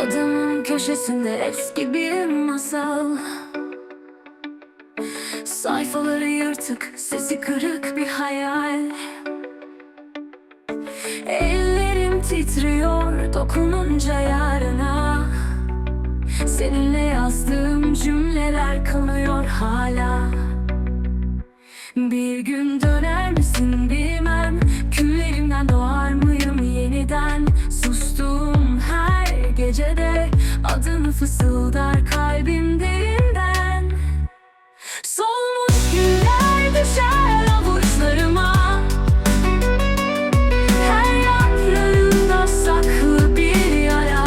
Odamın köşesinde eski bir masal. Sayfaları yırtık, sesi kırık bir hayal. Ellerim titriyor dokununca yarına. Seninle yazdığım cümleler kalıyor hala. Bir gün döner misin bilmem Fısıldar kalbim derinden. Solmuş güller düşer avuçlarıma. Her yaprağında saklı bir yara.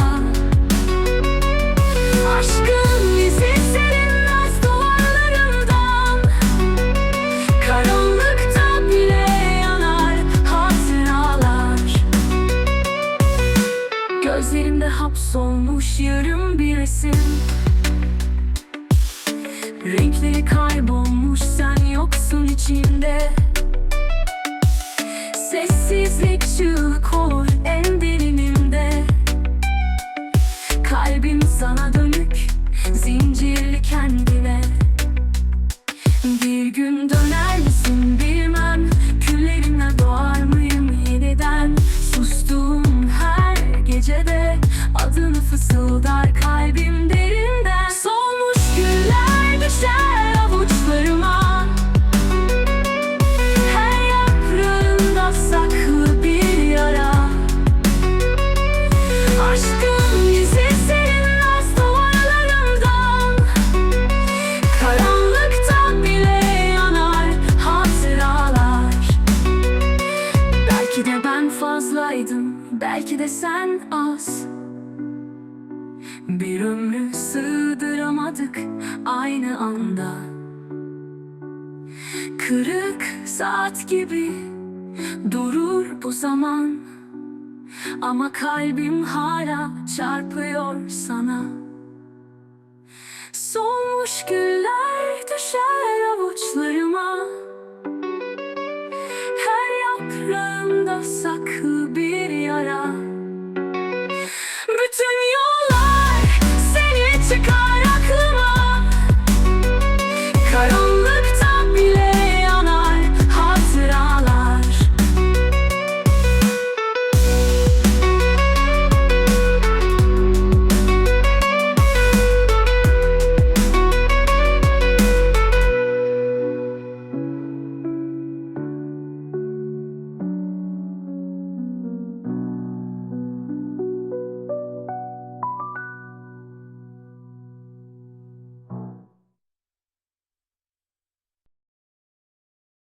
Aşkın izi serinmez duvarlarımdan. Karanlıkta bile yanar hatıralar. Gözlerimde hapsolmuş yarım bir resim Renkleri kaybolmuş sen yoksun içinde fazlaydım, belki de sen az. Bir ömrü sığdıramadık aynı anda. Kırık saat gibi durur bu zaman. Ama kalbim hala çarpıyor sana. Solmuş güller